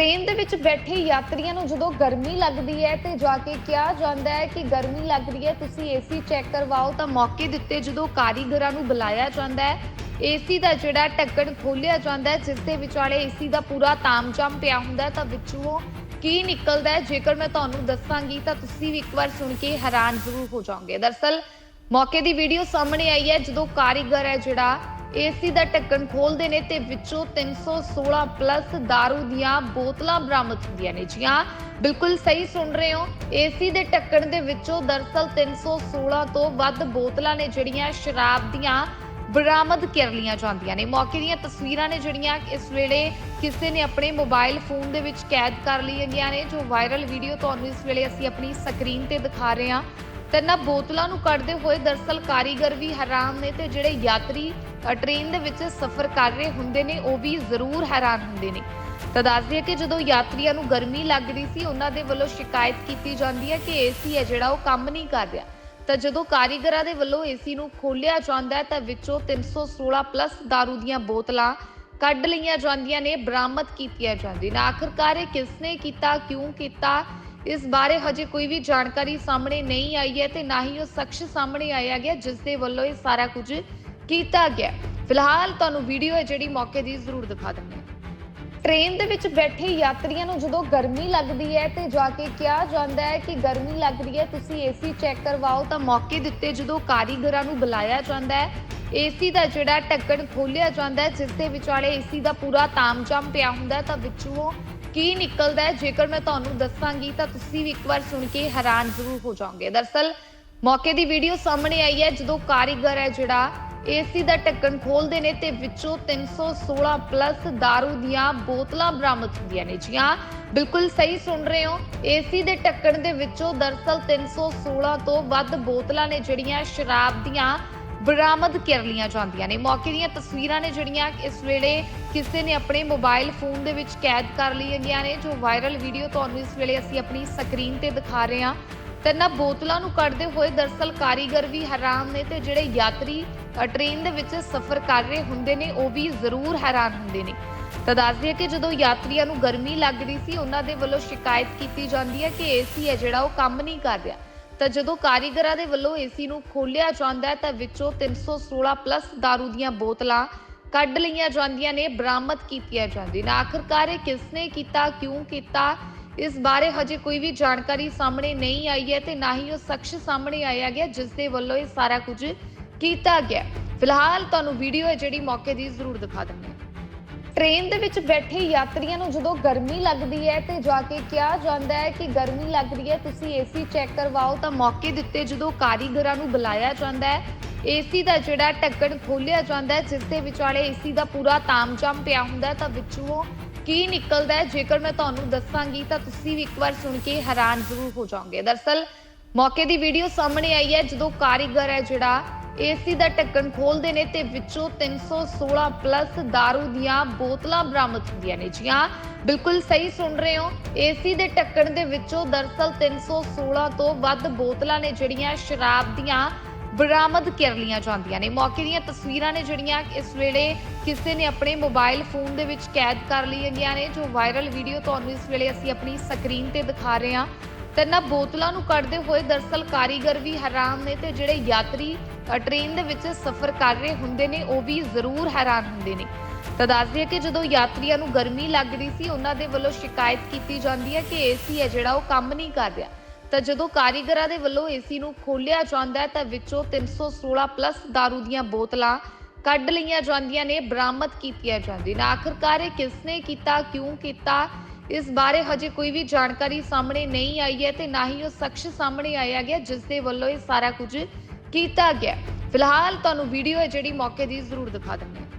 Train ਦੇ ਵਿੱਚ ਬੈਠੇ ਯਾਤਰੀਆਂ ਨੂੰ ਜਦੋਂ ਗਰਮੀ ਲੱਗਦੀ ਹੈ ਤੇ ਜਾ ਕੇ ਕਿਹਾ ਜਾਂਦਾ ਹੈ ਕਿ ਗਰਮੀ ਲੱਗ ਰਹੀ ਹੈ, ਤੁਸੀਂ ਏਸੀ ਚੈੱਕ ਕਰਵਾਓ ਤਾਂ ਮੌਕੇ ਦਿੱਤੇ ਜਦੋਂ ਕਾਰੀਗਰਾਂ ਨੂੰ ਬੁਲਾਇਆ ਜਾਂਦਾ ਹੈ ਏਸੀ ਦਾ ਜਿਹੜਾ ਢੱਕਣ ਖੋਲ੍ਹਿਆ ਜਾਂਦਾ ਹੈ, ਜਿਸ ਦੇ ਵਿਚਾਲੇ ਏਸੀ ਦਾ ਪੂਰਾ ਤਾਮਝਾਮ ਪਿਆ ਹੁੰਦਾ ਹੈ, ਤਾਂ ਵਿੱਚੋਂ ਕੀ ਨਿਕਲਦਾ ਹੈ? ਜੇਕਰ ਮੈਂ ਤੁਹਾਨੂੰ ਦੱਸਾਂਗੀ ਤਾਂ ਤੁਸੀਂ ਵੀ ਇੱਕ ਵਾਰ ਸੁਣ ਕੇ ਹੈਰਾਨ ਜ਼ਰੂਰ ਹੋ ਜਾਓਗੇ। ਦਰਅਸਲ ਮੌਕੇ ਦੀ ਵੀਡੀਓ ਸਾਹਮਣੇ ਆਈ ਹੈ, ਜਦੋਂ ਕਾਰੀਗਰ ਹੈ ਜਿਹੜਾ ਏਸੀ ਦਾ ਢੱਕਣ ਖੋਲਦੇ ਨੇ ਤੇ ਵਿੱਚੋਂ 316 ਪਲੱਸ दारू ਦੀਆਂ ਬੋਤਲਾਂ ਬਰਾਮਦ ਹੁੰਦੀਆਂ ਨੇ। ਜੀ ਹਾਂ, ਬਿਲਕੁਲ ਸਹੀ ਸੁਣ ਰਹੇ ਹੋ। ਏਸੀ ਦੇ ਢੱਕਣ ਦੇ ਵਿੱਚੋਂ ਦਰਸਲ 316 ਤੋਂ ਵੱਧ ਬੋਤਲਾਂ ਨੇ ਜਿਹੜੀਆਂ ਸ਼ਰਾਬ ਦੀਆਂ ਬਰਾਮਦ ਕਰ ਲਈਆਂ ਜਾਂਦੀਆਂ ਨੇ। ਮੌਕੇ ਦੀਆਂ ਤਸਵੀਰਾਂ ਨੇ ਜਿਹੜੀਆਂ ਇਸ ਵੇਲੇ ਕਿਸੇ ਨੇ ਆਪਣੇ ਮੋਬਾਈਲ ਫੋਨ ਦੇ ਵਿੱਚ ਕੈਦ ਕਰ ਲਈਆਂ ਨੇ। ਜੋ ਵਾਇਰਲ ਵੀਡੀਓ ਤੁਹਾਨੂੰ ਇਸ ਵੇਲੇ ਅਸੀਂ ਆਪਣੀ ਸਕਰੀਨ ਤੇ ਦਿਖਾ ਰਹੇ ਹਾਂ। ਤੇ ਇਹਨਾਂ ਬੋਤਲਾਂ ਨੂੰ ਕੱਢਦੇ ਹੋਏ ਦਰਸਲ ਕਾਰੀਗਰ ਵੀ ਹੈਰਾਨ ਨੇ ਤੇ ਜਿਹੜੇ ਯਾਤਰੀ ਟ੍ਰੇਨ ਦੇ ਵਿੱਚ ਸਫ਼ਰ ਕਰ ਰਹੇ ਹੁੰਦੇ ਨੇ, ਉਹ ਵੀ ਜ਼ਰੂਰ ਹੈਰਾਨ ਹੁੰਦੇ ਨੇ। ਤਾਂ ਦੱਸ ਦਈਏ ਕਿ ਜਦੋਂ ਯਾਤਰੀਆਂ ਨੂੰ ਗਰਮੀ ਲੱਗ ਰਹੀ ਸੀ, ਉਹਨਾਂ ਦੇ ਵੱਲੋਂ ਸ਼ਿਕਾਇਤ ਕੀਤੀ ਜਾਂਦੀ ਹੈ ਕਿ ਏਸੀ ਹੈ ਜਿਹੜਾ, ਉਹ ਕੰਮ ਨਹੀਂ ਕਰ ਰਿਹਾ। ਤਾਂ ਜਦੋਂ ਕਾਰੀਗਰਾਂ ਦੇ ਵੱਲੋਂ ਏਸੀ ਨੂੰ ਖੋਲਿਆ ਜਾਂਦਾ ਹੈ, ਤਾਂ ਵਿੱਚੋਂ 316 ਪਲੱਸ दारू ਦੀਆਂ ਬੋਤਲਾਂ ਕੱਢ ਲਈਆਂ ਜਾਂਦੀਆਂ ਨੇ, ਬਰਾਮਦ ਕੀਤੀਆਂ ਜਾਂਦੀਆਂ ਨੇ। ਆਖਰਕਾਰ ਇਹ ਕਿਸਨੇ ਕੀਤਾ, ਕਿਉਂ ਕੀਤਾ ਇਸ ਬਾਰੇ ਹਜੇ ਕੋਈ ਵੀ ਜਾਣਕਾਰੀ ਸਾਹਮਣੇ ਨਹੀਂ ਆਈ ਹੈ ਤੇ ਨਾ ਹੀ ਉਹ ਸ਼ਖਸ ਸਾਹਮਣੇ ਆਇਆ ਗਿਆ, ਜਿਸ ਦੇ ਵੱਲੋਂ ਇਹ ਸਾਰਾ ਕੁਝ ਕੀਤਾ ਗਿਆ ਫਿਲਹਾਲ ਤੁਹਾਨੂੰ ਵੀਡੀਓ ਹੈ ਜਿਹੜੀ ਮੌਕੇ ਦੀ ਜ਼ਰੂਰ ਦਿਖਾ ਦਿੰਦੇ ਹਾਂ। ਟ੍ਰੇਨ ਦੇ ਵਿੱਚ ਬੈਠੇ ਯਾਤਰੀਆਂ ਨੂੰ ਜਦੋਂ ਗਰਮੀ ਲੱਗਦੀ ਹੈ ਤੇ ਜਾ ਕੇ ਕਿਹਾ ਜਾਂਦਾ ਹੈ ਕਿ ਗਰਮੀ ਲੱਗ ਰਹੀ ਹੈ, ਤੁਸੀਂ ਏਸੀ ਚੈੱਕ ਕਰਵਾਓ ਤਾਂ ਮੌਕੇ ਦਿੱਤੇ ਜਦੋਂ ਕਾਰੀਗਰਾਂ ਨੂੰ ਬੁਲਾਇਆ ਜਾਂਦਾ ਹੈ, ਏਸੀ ਦਾ ਜਿਹੜਾ ਢੱਕਣ ਖੋਲਿਆ ਜਾਂਦਾ ਹੈ, ਜਿਸ ਦੇ ਵਿਚਾਲੇ ਏਸੀ ਦਾ ਪੂਰਾ ਤਾਮਝਾਮ ਪਿਆ ਹੁੰਦਾ ਤਾਂ ਵਿੱਚੋਂ ਕੀ ਨਿਕਲਦਾ ਹੈ? ਜੇਕਰ ਮੈਂ ਤੁਹਾਨੂੰ ਦੱਸਾਂਗੀ ਤਾਂ ਤੁਸੀਂ ਵੀ ਇੱਕ ਵਾਰ ਸੁਣ ਕੇ ਹੈਰਾਨ ਜ਼ਰੂਰ ਹੋ ਜਾਓਗੇ। ਦਰਅਸਲ ਮੌਕੇ ਦੀ ਵੀਡੀਓ ਸਾਹਮਣੇ ਆਈ ਹੈ, ਜਦੋਂ ਕਾਰੀਗਰ ਹੈ ਜਿਹੜਾ ਏਸੀ ਦਾ ਢੱਕਣ ਖੋਲਦੇ ਨੇ ਤੇ ਵਿੱਚੋਂ 316 ਪਲੱਸ दारू ਦੀਆਂ ਬੋਤਲਾਂ ਬਰਾਮਦ ਹੁੰਦੀਆਂ ਨੇ। ਜੀ ਹਾਂ, ਬਿਲਕੁਲ ਸਹੀ ਸੁਣ ਰਹੇ ਹੋ। ਏਸੀ ਦੇ ਢੱਕਣ ਦੇ ਵਿੱਚੋਂ ਦਰਸਲ 316 ਤੋਂ ਵੱਧ ਬੋਤਲਾਂ ਨੇ ਜਿਹੜੀਆਂ ਸ਼ਰਾਬ ਦੀਆਂ ਬਰਾਮਦ ਕਰ ਲਈਆਂ ਜਾਂਦੀਆਂ ਨੇ। ਮੌਕੇ ਦੀਆਂ ਤਸਵੀਰਾਂ ਨੇ ਜਿਹੜੀਆਂ ਇਸ ਵੇਲੇ ਕਿਸੇ ਨੇ ਆਪਣੇ ਮੋਬਾਈਲ ਫੋਨ ਦੇ ਵਿੱਚ ਕੈਦ ਕਰ ਲਈਆਂ ਗਈਆਂ ਨੇ। ਜੋ ਵਾਇਰਲ ਵੀਡੀਓ ਤੁਹਾਨੂੰ ਇਸ ਵੇਲੇ ਅਸੀਂ ਆਪਣੀ ਸਕਰੀਨ ਤੇ ਦਿਖਾ ਰਹੇ ਹਾਂ। ਤੇ ਇਹਨਾਂ ਬੋਤਲਾਂ ਨੂੰ ਕੱਢਦੇ ਹੋਏ ਦਰਸਲ ਕਾਰੀਗਰ ਵੀ ਹੈਰਾਨ ਨੇ ਤੇ ਜਿਹੜੇ ਯਾਤਰੀ ਅ, ਟ੍ਰੇਨ ਦੇ ਵਿੱਚ ਸਫ਼ਰ ਕਰ ਰਹੇ ਹੁੰਦੇ ਨੇ ਉਹ ਵੀ ਜ਼ਰੂਰ ਹੈਰਾਨ ਹੁੰਦੇ ਨੇ। ਤਾਂ ਦੱਸਦੀ ਹੈ ਕਿ ਜਦੋਂ ਯਾਤਰੀਆਂ ਨੂੰ ਗਰਮੀ ਲੱਗ ਰਹੀ ਸੀ ਉਹਨਾਂ ਦੇ ਵੱਲੋਂ ਸ਼ਿਕਾਇਤ ਕੀਤੀ ਜਾਂਦੀ ਹੈ ਕਿ ਏਸੀ ਹੈ ਜਿਹੜਾ ਉਹ ਕੰਮ ਨਹੀਂ ਕਰ ਰਿਹਾ। ਤਾਂ ਜਦੋਂ ਕਾਰੀਗਰਾਂ ਦੇ ਵੱਲੋਂ ਏਸੀ ਨੂੰ ਖੋਲ੍ਹਿਆ ਜਾਂਦਾ ਤਾਂ ਵਿੱਚੋਂ 316 ਪਲੱਸ दारू ਦੀਆਂ ਬੋਤਲਾਂ ਕੱਢ ਲਈਆਂ ਜਾਂਦੀਆਂ ਨੇ, ਬਰਾਮਦ ਕੀਤੀਆਂ ਜਾਂਦੀਆਂ ਨੇ। ਆਖਰਕਾਰ ਇਹ ਕਿਸਨੇ ਕੀਤਾ, ਕਿਉਂ ਕੀਤਾ? ਇਸ ਬਾਰੇ ਹਜੇ ਕੋਈ ਵੀ ਜਾਣਕਾਰੀ ਸਾਹਮਣੇ ਨਹੀਂ ਆਈ ਹੈ ਤੇ ਨਾ ਹੀ ਉਹ ਸ਼ਖਸ ਸਾਹਮਣੇ ਆਇਆ ਗਿਆ, ਜਿਸ ਦੇ ਵੱਲੋਂ ਇਹ ਸਾਰਾ ਕੁਝ ਕੀਤਾ ਗਿਆ। ਫਿਲਹਾਲ ਤੁਹਾਨੂੰ ਵੀਡੀਓ ਹੈ ਜਿਹੜੀ ਮੌਕੇ ਦੀ ਜ਼ਰੂਰ ਦਿਖਾ ਦਿੰਦੇ ਹਾਂ। ਟ੍ਰੇਨ ਦੇ ਵਿੱਚ ਬੈਠੇ ਯਾਤਰੀਆਂ ਨੂੰ ਜਦੋਂ ਗਰਮੀ ਲੱਗਦੀ ਹੈ ਤੇ ਜਾ ਕੇ ਕਿਹਾ ਜਾਂਦਾ ਹੈ ਕਿ ਗਰਮੀ ਲੱਗ ਰਹੀ ਹੈ, ਤੁਸੀਂ ਏਸੀ ਚੈੱਕ ਕਰਵਾਓ ਤਾਂ ਮੌਕੇ ਦਿੱਤੇ ਜਦੋਂ ਕਾਰੀਗਰਾਂ ਨੂੰ ਬੁਲਾਇਆ ਜਾਂਦਾ ਹੈ ਏਸੀ ਦਾ ਜਿਹੜਾ ਢੱਕਣ ਖੋਲਿਆ ਜਾਂਦਾ ਹੈ, ਜਿਸ ਦੇ ਵਿਚਾਲੇ ਏਸੀ ਦਾ ਪੂਰਾ ਤਾਮਝਾਮ ਪਿਆ ਹੁੰਦਾ ਤਾਂ ਵਿੱਚੋਂ ਕੀ ਨਿਕਲਦਾ ਹੈ? ਜੇਕਰ ਮੈਂ ਤੁਹਾਨੂੰ ਦੱਸਾਂਗੀ ਤਾਂ ਤੁਸੀਂ ਵੀ ਇੱਕ ਵਾਰ ਸੁਣ ਕੇ ਹੈਰਾਨ ਜ਼ਰੂਰ ਹੋ ਜਾਓਗੇ। ਦਰਅਸਲ ਮੌਕੇ ਦੀ ਵੀਡੀਓ ਸਾਹਮਣੇ ਆਈ ਹੈ, ਜਦੋਂ ਕਾਰੀਗਰ ਹੈ ਜਿਹੜਾ ਏਸੀ ਦਾ ਢੱਕਣ ਖੋਲਦੇ ਨੇ ਤੇ ਵਿੱਚੋਂ 316 ਪਲੱਸ दारू ਦੀਆਂ ਬੋਤਲਾਂ ਬਰਾਮਦ ਹੁੰਦੀਆਂ ਨੇ। ਜੀ ਹਾਂ, ਬਿਲਕੁਲ ਸਹੀ ਸੁਣ ਰਹੇ ਹੋ। ਏਸੀ ਦੇ ਢੱਕਣ ਦੇ ਵਿੱਚੋਂ ਦਰਸਲ 316 ਤੋਂ ਵੱਧ ਬੋਤਲਾਂ ਨੇ ਜਿਹੜੀਆਂ ਸ਼ਰਾਬ ਦੀਆਂ ਬਰਾਮਦ ਕਰ ਲਈਆਂ ਜਾਂਦੀਆਂ ਨੇ। ਮੌਕੇ ਦੀਆਂ ਤਸਵੀਰਾਂ ਨੇ ਜਿਹੜੀਆਂ ਇਸ ਵੇਲੇ ਕਿਸੇ ਨੇ ਆਪਣੇ ਮੋਬਾਈਲ ਫੋਨ ਦੇ ਵਿੱਚ ਕੈਦ ਕਰ ਲਈਆਂ ਗਈਆਂ ਨੇ। ਜੋ ਵਾਇਰਲ ਵੀਡੀਓ ਤੁਹਾਨੂੰ ਇਸ ਵੇਲੇ ਅਸੀਂ ਆਪਣੀ ਸਕਰੀਨ ਤੇ ਦਿਖਾ ਰਹੇ ਹਾਂ। ਤੇ ਬੋਤਲਾਂ ਨੂੰ ਕੱਢਦੇ ਹੋਏ ਦਰਸਲ ਕਾਰੀਗਰ ਵੀ ਹੈਰਾਨ ਨੇ ਤੇ ਜਿਹੜੇ ਯਾਤਰੀ ਟ੍ਰੇਨ ਦੇ ਵਿੱਚ ਸਫ਼ਰ ਕਰ ਰਹੇ ਹੁੰਦੇ ਨੇ, ਉਹ ਵੀ ਜ਼ਰੂਰ ਹੈਰਾਨ ਹੁੰਦੇ ਨੇ। ਤਾਂ ਦੱਸ ਦਈਏ ਕਿ ਜਦੋਂ ਯਾਤਰੀਆਂ ਨੂੰ ਗਰਮੀ ਲੱਗ ਰਹੀ ਸੀ, ਉਹਨਾਂ ਦੇ ਵੱਲੋਂ ਸ਼ਿਕਾਇਤ ਕੀਤੀ ਜਾਂਦੀ ਹੈ ਕਿ ਏਸੀ ਹੈ ਜਿਹੜਾ, ਉਹ ਕੰਮ ਨਹੀਂ ਕਰ ਰਿਹਾ। ਤਾਂ ਜਦੋਂ ਕਾਰੀਗਰਾਂ ਦੇ ਵੱਲੋਂ ਏਸੀ ਨੂੰ ਖੋਲਿਆ ਜਾਂਦਾ ਤਾਂ ਵਿੱਚੋਂ 316 ਪਲੱਸ दारू ਦੀਆਂ ਬੋਤਲਾਂ ਕੱਢ ਲਈਆਂ ਜਾਂਦੀਆਂ ਨੇ, ਬਰਾਮਦ ਕੀਤੀਆਂ ਜਾਂਦੀਆਂ ਨੇ। ਆਖਰਕਾਰ ਇਹ ਕਿਸਨੇ ਕੀਤਾ, ਕਿਉਂ ਕੀਤਾ ਇਸ ਬਾਰੇ ਹਜੇ ਕੋਈ ਵੀ ਜਾਣਕਾਰੀ ਸਾਹਮਣੇ ਨਹੀਂ ਆਈ ਹੈ ਤੇ ਨਾ ਹੀ ਉਹ ਸ਼ਖਸ ਸਾਹਮਣੇ ਆਇਆ ਗਿਆ, ਜਿਸ ਦੇ ਵੱਲੋਂ ਇਹ ਸਾਰਾ ਕੁਝ ਕੀਤਾ ਗਿਆ। ਫਿਲਹਾਲ ਤੁਹਾਨੂੰ ਵੀਡੀਓ ਹੈ ਜਿਹੜੀ ਮੌਕੇ ਦੀ ਜ਼ਰੂਰ ਦਿਖਾ ਦਿੰਦੇ ਹਾਂ।